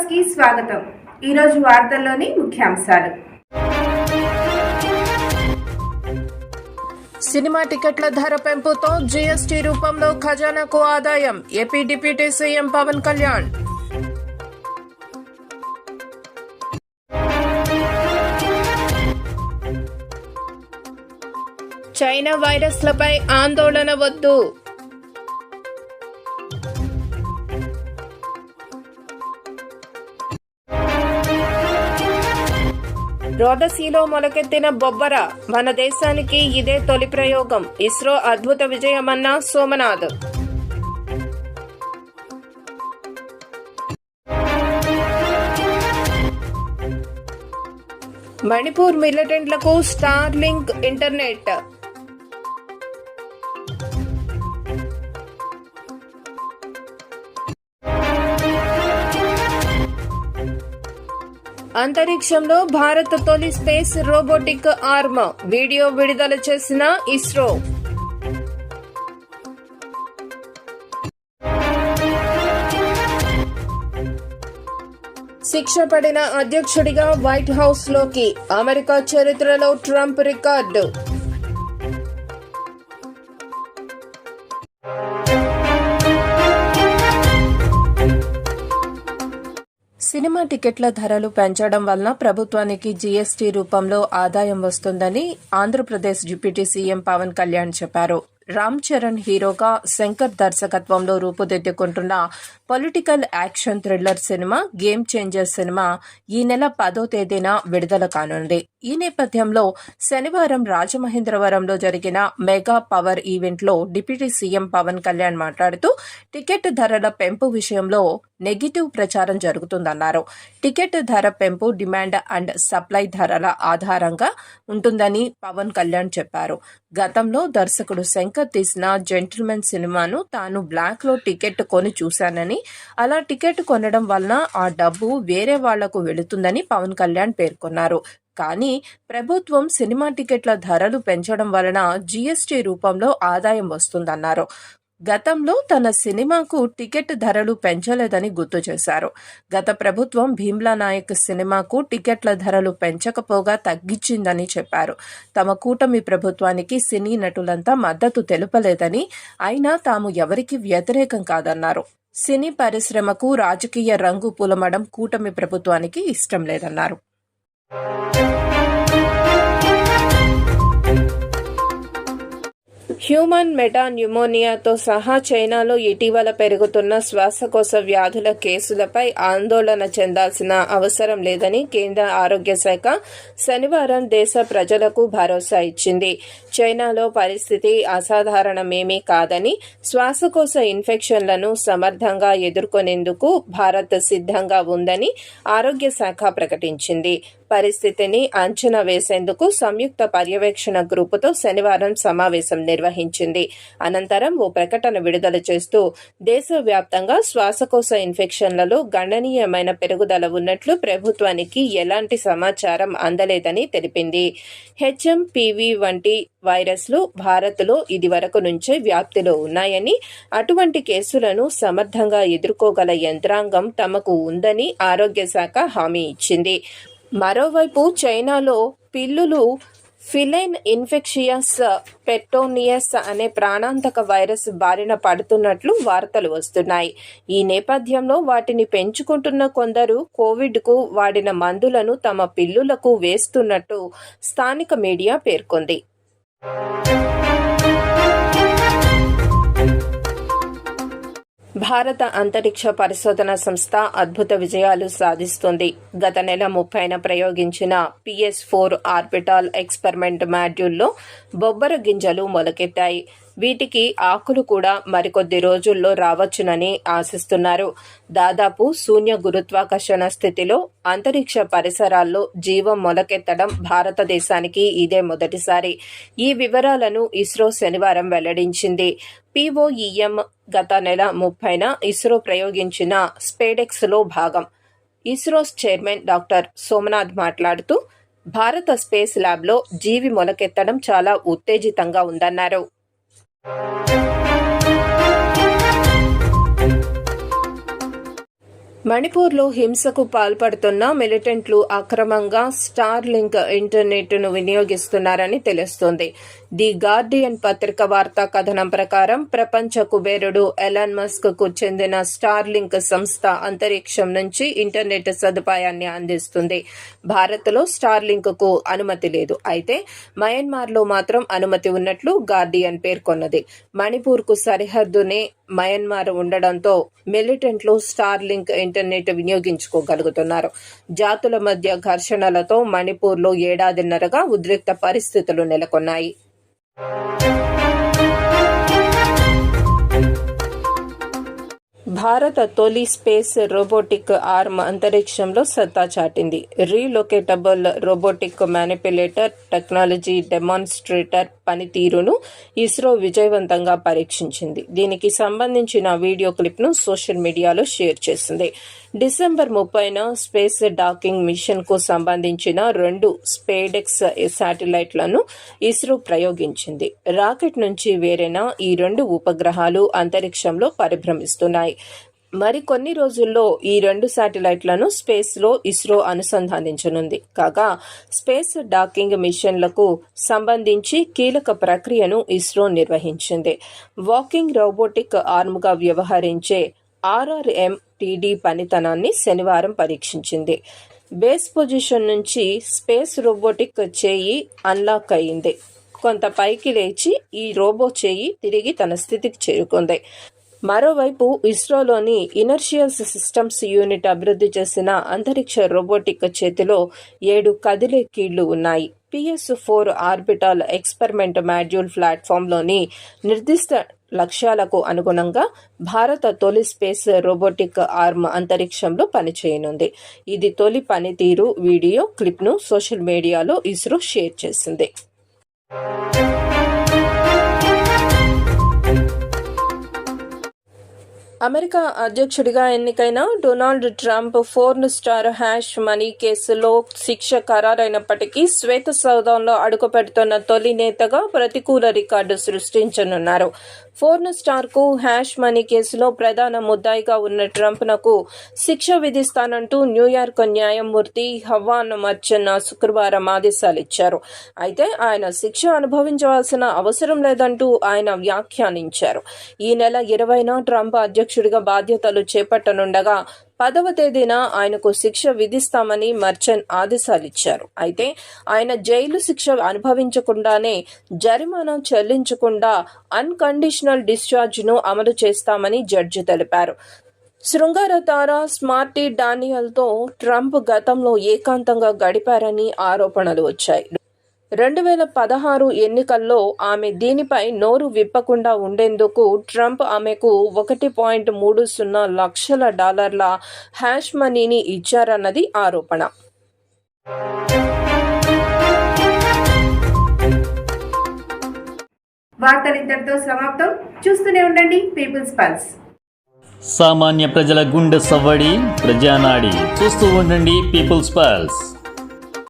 న్యూస్కి స్వాగతం. ఈరోజు వార్తల్లోని ముఖ్యాంశాలు. సినిమా టికెట్ల ధర పెంపుతో జీఎస్టీ రూపంలో ఖజానాకు ఆదాయం. AP deputy CM Pawan Kalyan. China వైరస్లపై ఆందోళన వద్దు. రోదసీలో మొలకెత్తిన బొబ్బర మన దేశానికి ఇదే తొలి ప్రయోగం. ఇస్రో అద్భుత విజయమన్న సోమనాథ్. మణిపూర్ మిలిటెంట్లకు స్టార్లింక్ ఇంటర్నెట్. అంతరిక్షంలో భారత్ తొలి స్పేస్ రోబోటిక్ ఆర్మ్ వీడియో విడుదల చేసిన ఇస్రో. శిక్ష పడిన అధ్యక్షుడిగా వైట్ హౌస్లోకి అమెరికా చరిత్రలో ట్రంప్ రికార్డు. సినిమా టికెట్ల ధరలు పెంచడం వలన ప్రభుత్వానికి జీఎస్టీ రూపంలో ఆదాయం వస్తుందని ఆంధ్రప్రదేశ్ డిప్యూటీ సీఎం పవన్ కళ్యాణ్ చెప్పారు. రామ్ చరణ్ హీరోగా శంకర్ దర్శకత్వంలో రూపుదిద్దుకుంటున్న political action thriller cinema Game Changer cinema ఈ నెల పదో తేదీన విడుదల కానుంది. ఈ నేపథ్యంలో శనివారం రాజమహేంద్రవరంలో జరిగిన మెగా పవర్ ఈవెంట్లో డిప్యూటీ సీఎం పవన్ కళ్యాణ్ మాట్లాడుతూ టికెట్ ధరల పెంపు విషయంలో నెగిటివ్ ప్రచారం జరుగుతుందన్నారు. టికెట్ ధర పెంపు డిమాండ్ అండ్ సప్లై ధరల ఆధారంగా ఉంటుందని పవన్ కళ్యాణ్ చెప్పారు. గతంలో దర్శకుడు శంకర్ తీసిన జెంటిల్మెన్ సినిమాను తాను బ్లాక్లో టికెట్ కొని చూశానని అలా టికెట్ కొనడం వలన ఆ డబ్బు వేరే వాళ్ళకు వెళుతుందని పవన్ కళ్యాణ్ పేర్కొన్నారు. కానీ ప్రభుత్వం సినిమా టికెట్ల ధరలు పెంచడం వలన జీఎస్టీ రూపంలో ఆదాయం వస్తుందన్నారు. గతంలో తన సినిమాకు టికెట్ ధరలు పెంచలేదని గుర్తు చేశారు. గత ప్రభుత్వం భీమ్లా నాయక్ సినిమాకు టికెట్ల ధరలు పెంచకపోగా తగ్గించిందని చెప్పారు. తమ కూటమి ప్రభుత్వానికి సినీ నటులంతా మద్దతు తెలుపలేదని అయినా తాము ఎవరికి వ్యతిరేకం కాదన్నారు. సినీ పరిశ్రమకు రాజకీయ రంగు పులమడం కూటమి ప్రభుత్వానికి ఇష్టం లేదన్నారు. హ్యూమన్ మెటా న్యూమోనియాతో సహా చైనాలో ఇటీవల పెరుగుతున్న శ్వాసకోశ వ్యాధుల కేసులపై ఆందోళన చెందాల్సిన అవసరం లేదని కేంద్ర ఆరోగ్య శాఖ శనివారం దేశ ప్రజలకు భరోసా ఇచ్చింది. చైనాలో పరిస్థితి అసాధారణమేమీ కాదని శ్వాసకోశ ఇన్ఫెక్షన్లను సమర్థంగా ఎదుర్కొనేందుకు భారత్ సిద్ధంగా ఉందని ఆరోగ్య శాఖ ప్రకటించింది. పరిస్థితిని అంచనా వేసేందుకు సంయుక్త పర్యవేక్షణ గ్రూపుతో శనివారం సమావేశం నిర్వహించింది. అనంతరం ఓ ప్రకటన విడుదల చేస్తూ దేశవ్యాప్తంగా శ్వాసకోశ ఇన్ఫెక్షన్లలో గణనీయమైన పెరుగుదల ఉన్నట్లు ప్రభుత్వానికి ఎలాంటి సమాచారం అందలేదని తెలిపింది. హెచ్ఎంపివి వంటి వైరస్లు భారత్లో ఇది వరకు నుంచే వ్యాప్తిలో ఉన్నాయని అటువంటి కేసులను సమర్థంగా ఎదుర్కోగల యంత్రాంగం తమకు ఉందని ఆరోగ్య శాఖ హామీ ఇచ్చింది. మరోవైపు చైనాలో పిల్లులు ఫిలైన్ ఇన్ఫెక్షియస్ పెటోనియస్ అనే ప్రాణాంతక వైరస్ బారిన పడుతున్నట్లు వార్తలు వస్తున్నాయి. ఈ నేపథ్యంలో వాటిని పెంచుకుంటున్న కొందరు కోవిడ్కు వాడిన మందులను తమ పిల్లులకు వేస్తున్నట్టు స్థానిక మీడియా పేర్కొంది. భారత అంతరిక్ష పరిశోధన సంస్థ అద్భుత విజయాలు సాధిస్తుంది. గత నెల ముప్పైన ప్రయోగించిన పిఎస్ ఫోర్ ఆర్బిటాల్ ఎక్స్పెరిమెంట్ మాడ్యూల్లో బొబ్బర గింజలు మొలకెత్తాయి. వీటికి ఆకులు కూడా మరికొద్ది రోజుల్లో రావచ్చునని ఆశిస్తున్నారు. దాదాపు శూన్య గురుత్వాకర్షణ స్థితిలో అంతరిక్ష పరిసరాల్లో జీవం మొలకెత్తడం భారతదేశానికి ఇదే మొదటిసారి. ఈ వివరాలను ఇస్రో శనివారం వెల్లడించింది. పిఓఈఎం గత నెల ముప్పైన ఇస్రో ప్రయోగించిన స్పేడెక్స్లో భాగం. ఇస్రోస్ చైర్మన్ డాక్టర్ సోమనాథ్ మాట్లాడుతూ భారత స్పేస్ ల్యాబ్లో జీవి మొలకెత్తడం చాలా ఉత్తేజితంగా ఉందన్నారు. Thank you. మణిపూర్లో హింసకు పాల్పడుతున్న మిలిటెంట్లు అక్రమంగా స్టార్ లింక్ ఇంటర్నెట్ను వినియోగిస్తున్నారని తెలుస్తోంది. ది గార్డియన్ పత్రిక వార్తా కథనం ప్రకారం ప్రపంచ కుబేరుడు ఎలాన్ మస్క్కు చెందిన స్టార్ లింక్ సంస్థ అంతరిక్షం నుంచి ఇంటర్నెట్ సదుపాయాన్ని అందిస్తుంది. భారత్లో స్టార్ లింక్కు అనుమతి లేదు. అయితే మయన్మార్లో మాత్రం అనుమతి ఉన్నట్లు గార్డియన్ పేర్కొన్నది. మణిపూర్కు సరిహద్దునే మయన్మార్ ఉండడంతో మిలిటెంట్లు స్టార్ లింక్ ఇంటర్నెట్ వినియోగించుకోగలుగుతున్నారు. జాతుల మధ్య ఘర్షణలతో మణిపూర్లో ఏడాదిన్నరగా ఉద్రిక్త పరిస్థితులు నెలకొన్నాయి. భారత తొలి స్పేస్ రోబోటిక్ ఆర్మ్ అంతరిక్షంలో సత్తా చాటింది. Relocatable robotic manipulator technology demonstrator పనితీరును ఇస్రో విజయవంతంగా పరీక్షించింది. దీనికి సంబంధించిన వీడియో క్లిప్ను సోషల్ మీడియాలో షేర్ చేసింది. డిసెంబర్ ముప్పైన స్పేస్ డాకింగ్ మిషన్కు సంబంధించిన రెండు స్పేడెక్స్ శాటిలైట్లను ఇస్రో ప్రయోగించింది. రాకెట్ నుంచి వేరైన ఈ రెండు ఉపగ్రహాలు అంతరిక్షంలో పరిభ్రమిస్తున్నాయి. మరికొన్ని రోజుల్లో ఈ రెండు శాటిలైట్లను స్పేస్లో ఇస్రో అనుసంధానించనుంది. కాగా స్పేస్ డాకింగ్ మిషన్లకు సంబంధించి కీలక ప్రక్రియను ఇస్రో నిర్వహించింది. వాకింగ్ రోబోటిక్ ఆర్మ్గా వ్యవహరించే ఆర్ఆర్ఎం టీడీ పనితనాన్ని శనివారం పరీక్షించింది. బేస్ పొజిషన్ నుంచి స్పేస్ రోబోటిక్ చేయి అన్లాక్ అయింది. కొంత పైకి లేచి ఈ రోబో చేయి తిరిగి తన స్థితికి చేరుకుంది. మరోవైపు ఇస్రోలోని ఇనర్షియల్స్ సిస్టమ్స్ యూనిట్ అభివృద్ధి చేసిన అంతరిక్ష రోబోటిక్ చేతిలో ఏడు కదిలే కీళ్ళు ఉన్నాయి. PS four orbital experiment module ప్లాట్ఫామ్లోని నిర్దిష్ట లక్ష్యాలకు అనుగుణంగా భారత తొలి స్పేస్ రోబోటిక్ ఆర్మ్ అంతరిక్షంలో పనిచేయనుంది. ఇది తొలి పనితీరు వీడియో క్లిప్ను సోషల్ మీడియాలో ఇస్రో షేర్ చేసింది. అమెరికా అధ్యక్షుడిగా ఎన్నికైన Donald Trump porn star hush money కేసులో శిక్ష ఖరారైనప్పటికీ శ్వేత సౌధంలో అడుగుపెడుతున్న తొలి నేతగా ప్రతికూల రికార్డు సృష్టించనున్నారు. ఫోర్న్ స్టార్కు హ్యాష్ మనీ కేసులో ప్రధాన ముద్దాయిగా ఉన్న ట్రంప్ నకు శిక్ష విధిస్తానంటూ న్యూయార్క్ న్యాయమూర్తి హవాన్ మర్చన్ శుక్రవారం ఆదేశాలిచ్చారు. అయితే ఆయన శిక్ష అనుభవించవలసిన అవసరం లేదంటూ ఆయన వ్యాఖ్యానించారు. ఈ నెల ఇరవైన ట్రంప్ అధ్యక్షుడిగా బాధ్యతలు చేపట్టనుండగా పదవ తేదీన ఆయనకు శిక్ష విధిస్తామని మర్చన్ ఆదేశాలిచ్చారు. అయితే ఆయన జైలు శిక్ష అనుభవించకుండానే జరిమానా చెల్లించకుండా అన్కండిషనల్ డిశ్చార్జ్ను అమలు చేస్తామని జడ్జి తెలిపారు. శృంగార తార స్మార్టీ డానియల్తో ట్రంప్ గతంలో ఏకాంతంగా గడిపారని ఆరోపణలు వచ్చాయి. రెండు వేల పదహారు ఎన్నికల్లో ఆమె దీనిపై నోరు విప్పకుండా ఉండేందుకు ట్రంప్ ఆమెకు ఒకటి పాయింట్ మూడు సున్నా లక్షల డాలర్ల హ్యాష్ మనీని ఇచ్చారన్నది ఆరోపణ. వార్తలు ఇంతటితో సమాప్తం. చూస్తూనే ఉండండి పీపుల్స్ పల్స్. సామాన్య ప్రజల గుండె సవ్వడి ప్రజానాడి. చూస్తూ ఉండండి పీపుల్స్ పల్స్.